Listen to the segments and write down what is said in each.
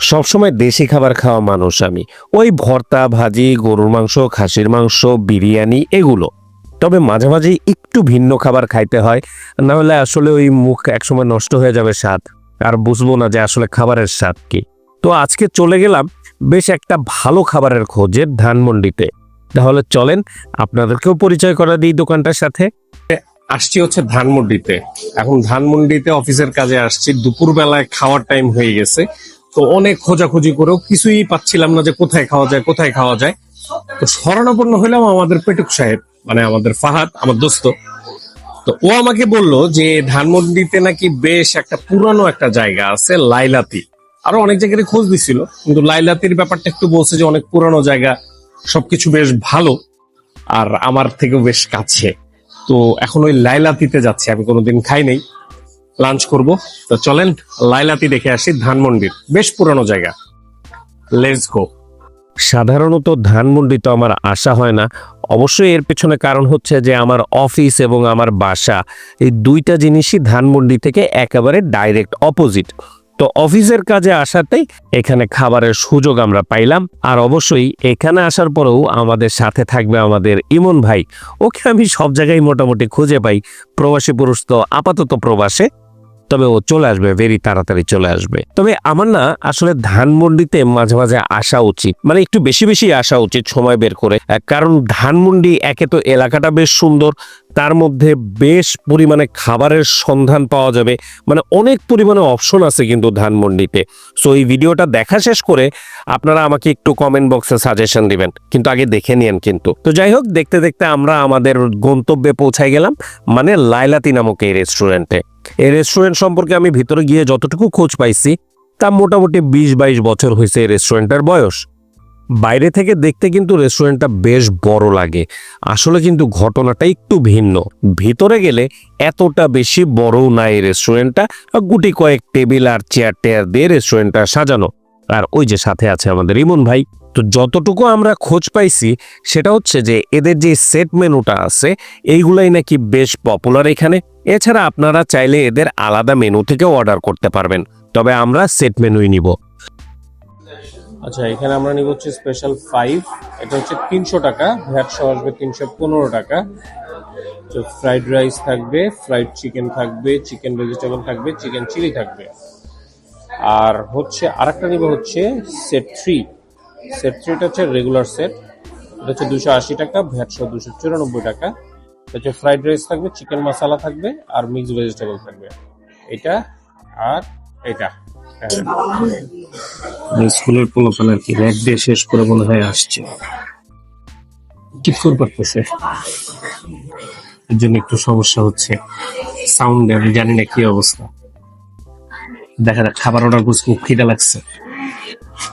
সবসময় দেশি খাবার খাওয়া মানুষ আমি। ওই ভর্তা, ভাজি, গরুর মাংস, খাসির মাংস, বিরিয়ানি এগুলো। তবে মাঝে মাঝে একটু ভিন্ন খাবার খাইতে হয়, না হলে আসলে ওই মুখ একসময় নষ্ট হয়ে যাবে স্বাদ। আর বুঝব না যে আসলে খাবারের স্বাদ কি। তো আজকে চলে গেলাম বেশ একটা ভালো খাবারের খোঁজে ধানমন্ডিতে। তাহলে চলেন আপনাদেরকেও পরিচয় করা দিই দোকানটার সাথে। আসছি হচ্ছে ধানমন্ডিতে। এখন ধানমন্ডিতে অফিসের কাজে আসছি। দুপুর বেলায় খাওয়ার টাইম হয়ে গেছে। তো অনেক খোঁজাখুঁজি করেও কিছুই পাচ্ছিলাম না যে কোথায় খাওয়া যায়, কোথায় খাওয়া যায়। তো শরণাপন্ন হইলাম আমাদের পেটুক সাহেব মানে আমাদের ফাহাদ, আমার দোস্ত। তো ও আমাকে বলল যে ধানমন্ডিতে নাকি বেশ একটা পুরানো একটা জায়গা আছে, লাইলাতি। আরও অনেক জায়গায় খোঁজ দিছিল, কিন্তু লাইলাতির ব্যাপারটা একটু বলছে যে অনেক পুরানো জায়গা, সবকিছু বেশ ভালো, আর আমার থেকেও বেশ কাছে। তো এখন ওই লাইলাতিতে যাচ্ছি, আমি কোনোদিন খাই নাই। লাঞ্চ করব। তো চলেন, লাইলাতি দেখে আসি, ধানমন্ডির বেশ পুরানো জায়গা। লেটস গো সাধারণত ধানমন্ডি তো আমার আসা হয় না। অবশ্যই এর পেছনে কারণ হচ্ছে যে আমার অফিস এবং আমার বাসা, এই দুইটা জিনিসই ধানমন্ডি থেকে একেবারে ডাইরেক্ট অপোজিট তো অফিসের কাজে আসাতেই এখানে খাবারের সুযোগ আমরা পাইলাম। আর অবশ্যই এখানে আসার পরেও আমাদের সাথে থাকবে আমাদের ইমন ভাই। ওকে আমি সব জায়গায় মোটামুটি খুঁজে পাই। প্রবাসী পুরুষ তো আপাতত প্রবাসে। তবে ও চলে আসবে ভেরি তাড়াতাড়ি চলে আসবে। তবে আমার না আসলে ধানমন্ডিতে মাঝে মাঝে আসা উচিত। মানে একটু বেশি বেশি আসা উচিত সময় বের করে। কারণ ধানমন্ডি একে তো এলাকাটা বেশ সুন্দর, তার মধ্যে বেশ পরিমাণে খাবারের সন্ধান পাওয়া যাবে। মানে অনেক পরিমাণে অপশন আছে কিন্তু ধানমন্ডিতে। সো এই ভিডিওটা দেখা শেষ করে আপনারা আমাকে একটু কমেন্ট বক্সে সাজেশন দিবেন। কিন্তু আগে দেখে নিন কিন্তু। তো যাই হোক, দেখতে দেখতে আমরা আমাদের গন্তব্যে পৌঁছায় গেলাম মানে লাইলাতি নামক এই রেস্টুরেন্টে এই রেস্টুরেন্ট সম্পর্কে আমি ভিতরে গিয়ে যতটুকু খোঁজ পাইছি, তা মোটামুটি বিশ বাইশ বছর হয়েছে এই রেস্টুরেন্টের বয়স। বাইরে থেকে দেখতে কিন্তু রেস্টুরেন্টটা বেশ বড় লাগে। আসলে কিন্তু ঘটনাটা একটু ভিন্ন। ভিতরে গেলে এতটা বেশি বড়ও না এই রেস্টুরেন্টটা গুটি কয়েক টেবিল আর চেয়ার টেয়ার দিয়ে রেস্টুরেন্টটা সাজানো। আর ওই যে সাথে আছে আমাদের ইমন ভাই। তো যতটুকু আমরা খোঁজ পাইছি, সেটা হচ্ছে যে এদের যে সেট মেনুটা আছে, এইগুলাই নাকি বেশ পপুলার এখানে। এছাড়া আপনারা চাইলে এদের আলাদা মেনু থেকে অর্ডার করতে পারবেন। তবে আমরা সেট মেনুই নিব। আচ্ছা এখানে আমরা নিব হচ্ছে স্পেশাল ফাইভ এটা হচ্ছে তিনশো টাকা ভ্যাট সহ আসবে তিনশো পনেরো টাকা। তো ফ্রাইড রাইস থাকবে ফ্রাইড চিকেন থাকবে চিকেন ভেজিটেবল থাকবে চিকেন চিলি থাকবে। আর হচ্ছে আরেকটা নিব হচ্ছে সেট থ্রি সেট থ্রিটা হচ্ছে রেগুলার সেট এটা হচ্ছে দুশো আশি টাকা ভ্যাট সহ দুশো চুরানব্বই টাকা। এটা ফ্রাইড রাইস থাকবে চিকেন মশলা থাকবে আর মিক্সড ভেজিটেবল থাকবে। এটা আর এটা। স্কুলের পোলাপান আর কি র্যাক দিয়ে শেষ করে মনে হয় আসছে। কি করে পারতেছে এর জন্য একটু সমস্যা হচ্ছে। সাউন্ড আমি জানি না কি অবস্থা। দেখা যাক, খাবার অর্ডার করছি খিদা লাগছে।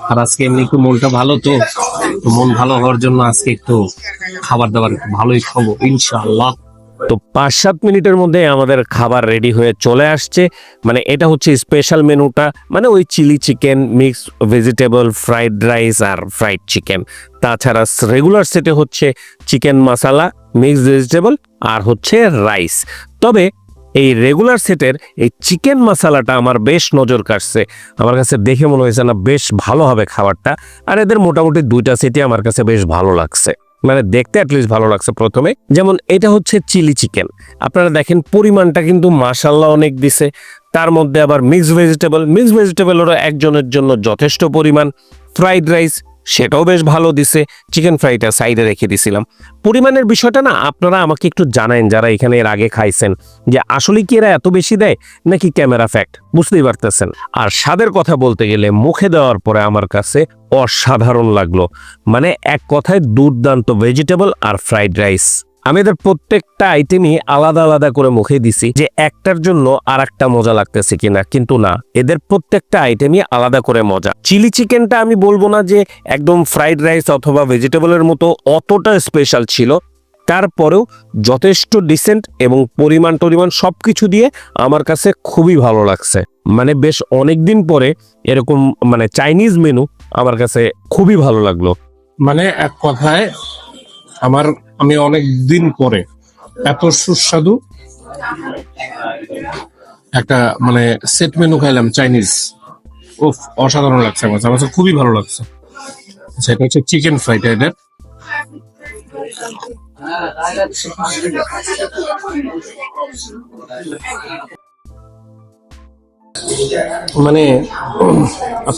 আর আজকে এমনি একটু মনটা ভালো তো মন ভালো হওয়ার জন্য আজকে একটু খাবার দাবার ভালোই খাব, ইনশাআল্লাহ। তো পাঁচ সাত মিনিটের মধ্যে আমাদের খাবার রেডি হয়ে চলে আসছে। মানে এটা হচ্ছে স্পেশাল মেনুটা মানে ওই chilli chicken mix vegetable fried rice আর ফ্রাইড চিকেন তাছাড়া রেগুলার সেটে হচ্ছে চিকেন মশলা মিক্স ভেজিটেবল আর হচ্ছে রাইস তবে এই রেগুলার সেটের এই চিকেন মশালাটা আমার বেশ নজর কাটছে আমার কাছে দেখে মনে হয়েছে না, বেশ ভালো হবে খাবারটা। আর এদের মোটামুটি দুইটা সেটই আমার কাছে বেশ ভালো লাগছে। মানে দেখতে অ্যাটলিস্ট ভালো লাগছে প্রথমে। যেমন এটা হচ্ছে চিলি চিকেন আপনারা দেখেন পরিমাণটা কিন্তু মাসাল্লাহ অনেক দিছে। তার মধ্যে আবার মিক্সড ভেজিটেবল মিক্সড ভেজিটেবলও একজনের জন্য যথেষ্ট পরিমাণ। ফ্রাইড রাইস সেটাও বেশ ভালো দিছে। চিকেন ফ্রাইটা সাইডে রেখে দিছিলাম। পরিমাণের বিষয়টা না, আপনারা আমাকে একটু জানান যারা এখানে এর আগে খাইছেন, যে আসলে কি এরা এত বেশি দেয় নাকি ক্যামেরা ফ্যাক্ট বুঝতেই পারতেছেন। আর স্বাদের কথা বলতে গেলে মুখে দেওয়ার পরে আমার কাছে অসাধারণ লাগল। মানে এক কথায় দুর্দান্ত ভেজিটেবল আর ফ্রাইড রাইস আমি এদের প্রত্যেকটা আইটেমই আলাদা আলাদা করে মুখে দিছি যে একটার জন্য আর একটা মজা লাগতেছে কিনা, কিন্তু না। এদের প্রত্যেকটা আইটেমই আলাদা করে মজা। চিলি চিকেনটা আমি বলব না যে একদম ফ্রাইড রাইস অথবা ভেজিটেবলের মতো অতটা স্পেশাল ছিল। তারপরেও যথেষ্ট ডিসেন্ট এবং পরিমাণ টরিমাণ সব কিছু দিয়ে আমার কাছে খুবই ভালো লাগছে। মানে বেশ অনেক দিন পরে এরকম মানে চাইনিজ মেনু আমার কাছে খুবই ভালো লাগল। মানে এক কথায় আমার, আমি অনেক দিন পরে। এত সুস্বাদু। একটা মানে সেট মেনু খাইলাম চাইনিজ উফ, অসাধারণ লাগছে আমার। আমার খুবই ভালো লাগছে। এটা হচ্ছে চিকেন ফ্রাইড রাইডার মানে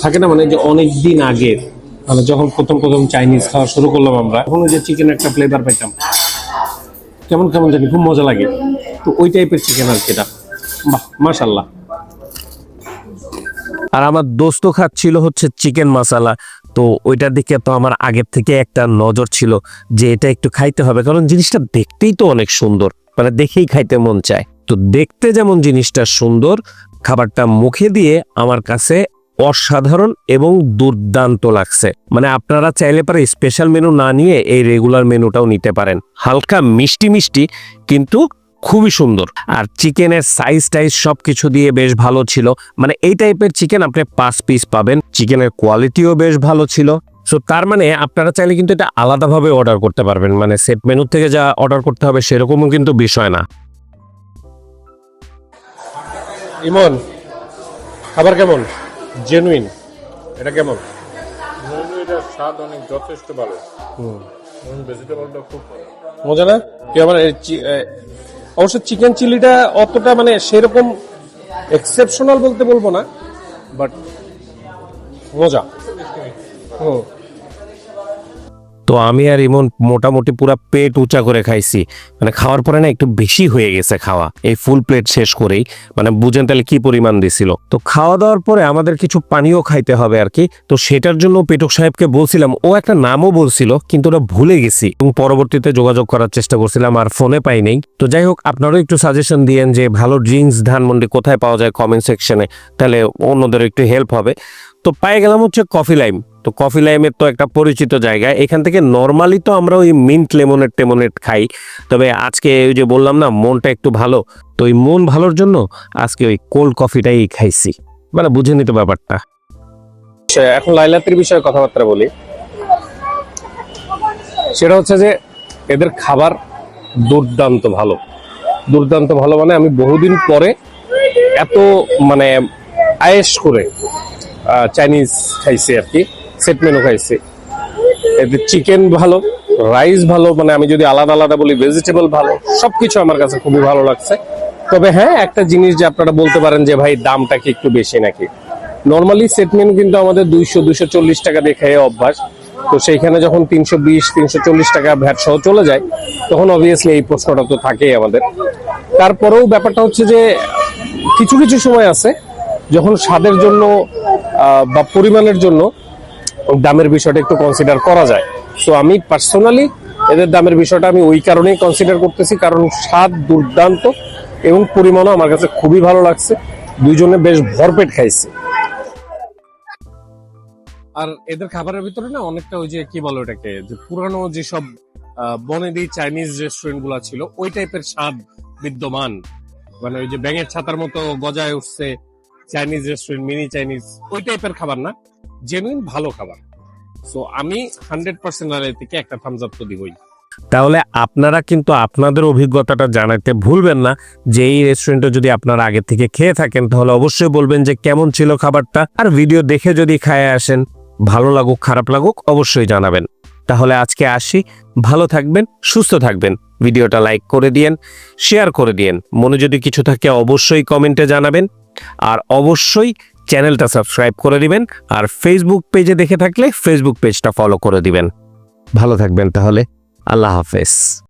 থাকে না মানে যে অনেক দিন আগে মানে যখন প্রথম প্রথম চাইনিজ খাওয়া শুরু করলাম আমরা, তখন ওই যে চিকেন একটা ফ্লেভার পাইতাম। কেমন কেমন জানি খুব মজা লাগে। তো ওই টাইপের চিকেন আর কি এটা। বাহ মাশাল্লাহ আর আমার দোস্ত খাচ্ছিল হচ্ছে চিকেন মশালা তো ওইটার দিকে তো আমার আগের থেকে একটা নজর ছিল যে এটা একটু খাইতে হবে, কারণ জিনিসটা দেখতেই তো অনেক সুন্দর। মানে দেখেই খাইতে মন চায়। তো দেখতে যেমন জিনিসটা সুন্দর, খাবারটা মুখে দিয়ে আমার কাছে অসাধারণ এবং দুর্দান্ত লাগছে। মানে আপনারা চাইলে পারে স্পেশাল মেনু না নিয়ে এই রেগুলার মেনুটাও নিতে পারেন। হালকা মিষ্টি মিষ্টি, কিন্তু খুবই সুন্দর। আর চিকেনের সাইজ টাইজ সব কিছু দিয়ে বেশ ভালো ছিল। মানে এই টাইপের চিকেন আপনি পাঁচ পিস পাবেন। চিকেনের কোয়ালিটিও বেশ ভালো ছিল। সো তার মানে আপনারা চাইলে কিন্তু এটা আলাদাভাবে অর্ডার করতে পারবেন। মানে সেট মেনু থেকে যা অর্ডার করতে হবে সেরকমও কিন্তু বিষয় না। ইমন, খাবার কেমন? জেনুইন এটা কেমন? এটার স্বাদ অনেক যথেষ্ট ভালো। ভেজিটেবলটা খুব মজা না? তুই আমার চি- অবশ্য চিকেন চিলিটা অতটা মানে সেরকম এক্সেপশনাল বলতে বলব না বাট মজা। হুম। তো আমি আর ইমন মোটামুটি পুরো পেট উঁচা করে খাইছি। মানে খাওয়ার পরে না একটু বেশি হয়ে গেছে খাওয়া। এই ফুল প্লেট শেষ করেই। মানে বুঝেন তাহলে কি পরিমাণ দিছিল। তো খাওয়া দাওয়ার পরে আমাদের কিছু পানীয় খাইতে হবে আর কি। তো সেটার জন্য পেটক সাহেবকে বলছিলাম, ও একটা নামও বলছিল, কিন্তু ওটা ভুলে গেছি। এবং পরবর্তীতে যোগাযোগ করার চেষ্টা করছিলাম, আর ফোনে পাই নেই। তো যাই হোক, আপনারাও একটু সাজেশন দিয়েন যে ভালো ড্রিঙ্কস ধানমন্ডি কোথায় পাওয়া যায় কমেন্ট সেকশনে তাহলে অন্যদের একটু হেল্প হবে। তো পেয়ে গেলাম হচ্ছে কফি লাইম তো কফি লাইমের তো একটা পরিচিত জায়গা। এখান থেকে নর্মালি তো আমরা ওই মিন্ট লেমনেট টেমনেট খাই। তবে আজকে ওই যে বললাম না, মনটা একটু ভালো। তো ওই মন ভালোর জন্য আজকে ওই কোল্ড কফিটাই খাইছি। মানে বুঝে নিতে ব্যাপারটা। এখন লাইলাতের বিষয়ে কথাবার্তা বলি। সেটা হচ্ছে যে, এদের খাবার দুর্দান্ত ভালো। দুর্দান্ত ভালো মানে আমি বহুদিন পরে এত মানে আয়েস করে চাইনিজ খাইছি আর কি। সেট মেনু খাইছি। এদের চিকেন ভালো রাইস ভালো মানে আমি যদি আলাদা আলাদা বলি ভেজিটেবল ভালো, সবকিছু আমার কাছে খুবই ভালো লাগছে। তবে হ্যাঁ একটা জিনিস যে আপনারা বলতে পারেন যে, ভাই, দামটা কি একটু বেশি নাকি? নর্মালি সেট মেনু কিন্তু আমাদের দুইশো দুইশো চল্লিশ টাকা দেখে অভ্যাস। তো সেইখানে যখন তিনশো বিশ, তিনশো চল্লিশ টাকা ভ্যাট সহ চলে যায়, তখন অবভিয়াসলি এই প্রশ্নটা তো থাকেই আমাদের। তারপরেও ব্যাপারটা হচ্ছে যে, কিছু কিছু সময় আছে, যখন স্বাদের জন্য বা পরিমাণের জন্য দামের বিষয়টা একটু কনসিডার করা যায়। সো আমি পার্সোনালি এদের দামের বিষয়টা আমি ওই কারণেই কনসিডার করতেছি, কারণ স্বাদ দুর্দান্ত এবং পরিমাণও আমার কাছে খুবই ভালো লাগছে। দুইজনে বেশ ভরপেট খাইছে। আর এদের খাবারের ভিতরে না অনেকটা ওই যে কি বলো এটাকে যে পুরানো যেসব বনেদি চাইনিজ রেস্টুরেন্টগুলা ছিল, ওই টাইপের স্বাদ বিদ্যমান। মানে ওই যে ব্যাঙের ছাতার মতো গজায় উঠছে চাইনিজ রেস্টুরেন্ট মিনি চাইনিজ ওই টাইপের খাবার না জেনুইন ভালো খাবার। সো আমি হান্ড্রেড পার্সেন্ট একটা থামস আপ তো দিবই। তাহলে আপনারা কিন্তু আপনাদের অভিজ্ঞতাটা জানাতে ভুলবেন না, যে এই রেস্টুরেন্টে যদি আপনারা আগে থেকে খেয়ে থাকেন, তাহলে অবশ্যই বলবেন যে কেমন ছিল খাবারটা, আর ভিডিও দেখে যদি খায় আসেন, ভালো লাগুক, খারাপ লাগুক, অবশ্যই জানাবেন। তাহলে আজকে আসি, ভালো থাকবেন, সুস্থ থাকবেন। ভিডিওটা লাইক করে দিয়েন শেয়ার করে দিয়েন। মনে যদি কিছু থাকে, অবশ্যই কমেন্টে জানাবেন। আর অবশ্যই চ্যানেলটা সাবস্ক্রাইব করে দিবেন আর ফেসবুক পেজে দেখে থাকলে ফেসবুক পেজটা ফলো করে দিবেন। ভালো থাকবেন তাহলে। আল্লাহ হাফেজ।